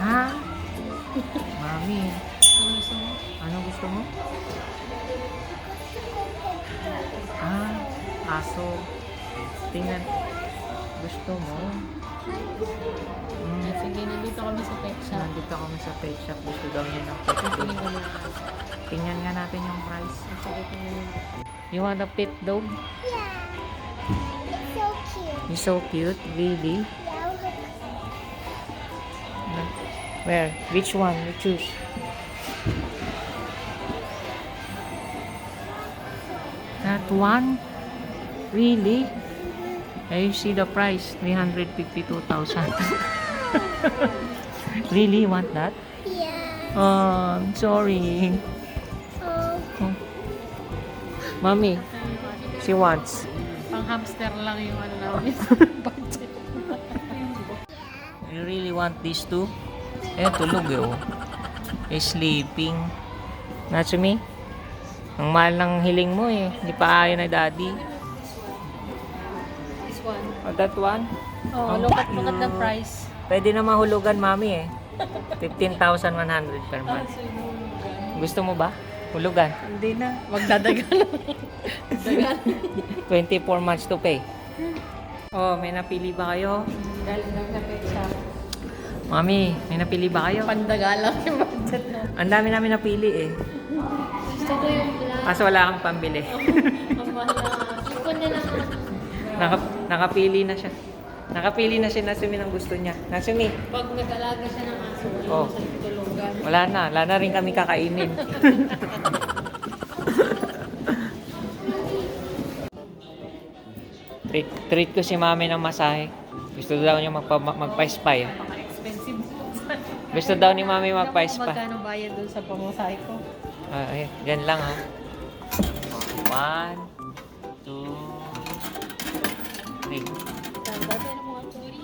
Ha? Mami, Ano gusto mo? ano gusto mo? Ah, aso. Tingnan. Gusto mo? Mm, Sige, nandito kami sa pet shop. nandito kami sa pet shop. Gusto daw niya ng pet. Tingnan nga natin yung price. Sige, tingnan. You want a pet dog? Yeah. It's so cute. He's so cute. Really? Where? Which one? You choose. That one? Really? There you see the price, 352,000. really want that? Yeah. Oh, I'm sorry. Oh. Oh. Mommy, she wants. Pang hamster lang yung ano namin. You really want these two? Eh, tulog eh, oh. Eh, sleeping. Natsumi? Ang mahal ng hiling mo eh. Hindi pa ayaw na daddy. This one. Oh, that one? Oh, look at, look at the price. Pwede na mahulugan, mami eh. 15,100 per month. Gusto mo ba? Hulugan. Hindi na. Magdadagal. Dagal. 24 months to pay. Oh, may napili ba kayo? Galing lang pet shop. Mami, may napili ba kayo? Pandagalang yung budget na. Ang dami namin napili eh. Gusto ko yung black. Kaso wala kang pambili. Ang mahal na. Ipon niya lang. Naka, nakapili na siya. Nakapili na siya Nasumi ng gusto niya. Nasumi, Pag nag-alaga siya ng aso, Oh. sa wala na. Wala na rin kami kakainin. treat, treat ko si mami ng masahe. Gusto daw niya magpa, magpa-spa. Gusto daw ni mami magpa-spa. Magkano bayad doon sa pamasahe ko? Ah, ay, yan lang ha. One, two, three.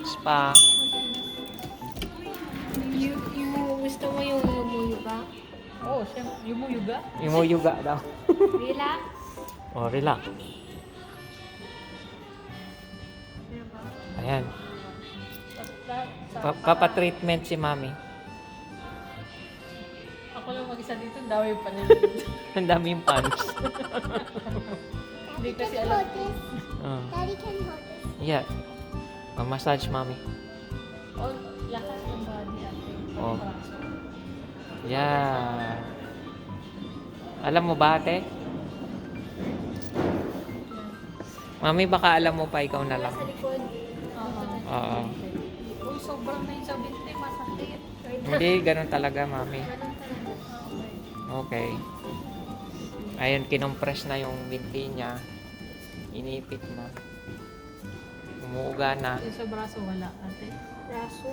Spa. You, you, gusto mo yung yumuyo ba? Oo, oh, siyempre. Yumuyuga? Imuyuga daw. Relax. Oh, relax. Ayan. Pa- Papa-treatment si mami. Ako lang mag-isa dito, ang dami pa. Ang dami yung pants. Hindi kasi alam. hold this. Uh, Daddy can hold this. yeah. Ma-massage mami. Oh, lakas ng body ate. Oh. Yeah. Alam mo ba ate? Mami, baka alam mo pa ikaw na lang. Sa likod. Oo. Oo. Uy, sobrang na yung sa binti, masakit. Hindi, ganun talaga, mami. Ganun talaga. Okay. Ayun, kinompress na yung binti niya. Inipit na. Umuuga na. Yung sa braso, wala ate. Braso?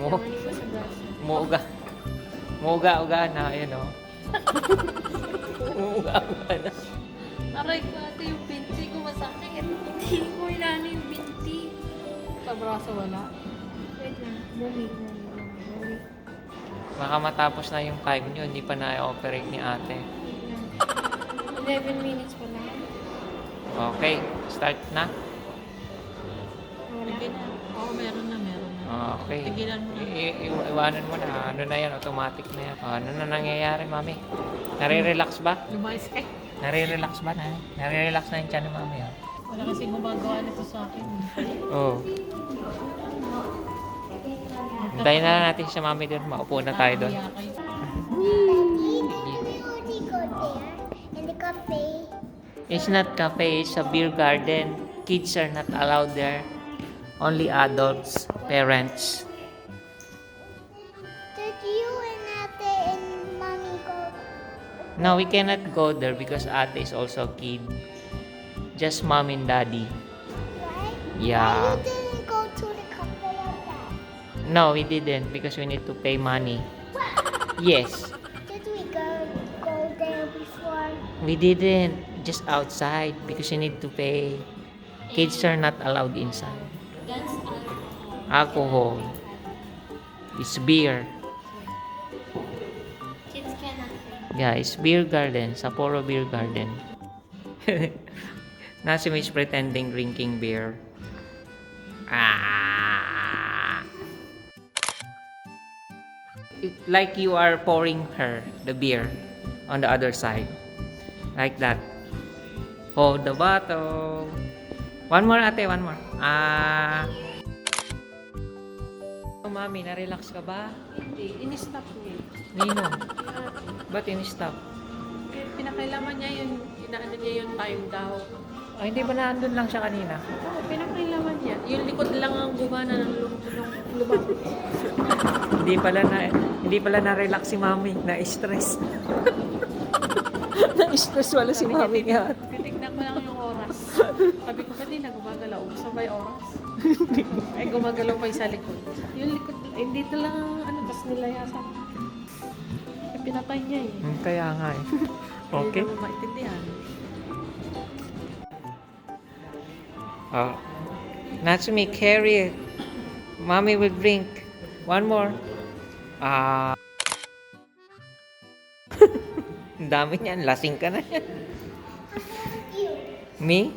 Ano ba sa braso? Umuuga. Umuuga-uga na. Ayun, oh. Umuuga-uga na. Aray ko ate, yung binti ko masakit. Hindi ko ilano yung binti. Sa braso, wala. Wait lang. Bumi, bumi, bumi. Baka matapos na yung time nyo, hindi pa na-operate ni ate. 11 minutes pa lang. Okay, start na. Wala na. Oo, meron na, meron na. Okay. Tigilan mo na. I- i- iwanan mo na. Ano na yan, automatic na yan. Ano na nangyayari, mami? Nare-relax ba? Lumayas ka. Nare-relax ba na? Nare-relax na yung tiyan ni mami, ah. Wala kasi gumagawa nito sa akin. Oo. Oh. Hintayin na natin si mami doon. Maupo na tayo doon. It's not cafe, it's a beer garden. Kids are not allowed there. Only adults, parents. Did you and Ate and Mommy go? No, we cannot go there because ate is also a kid. Just mom and daddy. Right? Yeah. No, we didn't because we need to pay money. Yes, Did we go go there before? we didn't. Just outside because you need to pay. Kids are not allowed inside. That's Alcohol. It's beer. Kids cannot. Yeah, it's beer garden. Sapporo Beer Garden. Nasimi is pretending drinking beer. Ah. Like you are pouring her the beer on the other side. Like that. Hold the bottle. One more ate, one more. Ah. Oh, mami, na-relax ka ba? Hindi, in-stop niya. Nino, ba't in-stop? eh, pinakailaman niya yun, inaano niya yung time daw. Ay, hindi ba naandun lang siya kanina? Oo, pinakailaman niya. Yung likod lang ang gumana ng lumapit. Hindi pala na hindi pala na-relax si mami, na-stress. na-stress wala si mami nga. Titignan ko lang yung oras. Sabi ko, ba't di na gumagalaw? Gusto ba yung oras? Ay, gumagalaw pa yung sa likod. Yung likod, eh, dito lang ang ano, tapos nilayasan. Eh, pinatay niya eh. Hmm, kaya nga eh. Okay. Hindi naman maintindihan. Oh. Natsumi, carry it. Mommy will drink. One more. Ah. Ang dami niyan. Lasing ka na yan. Me?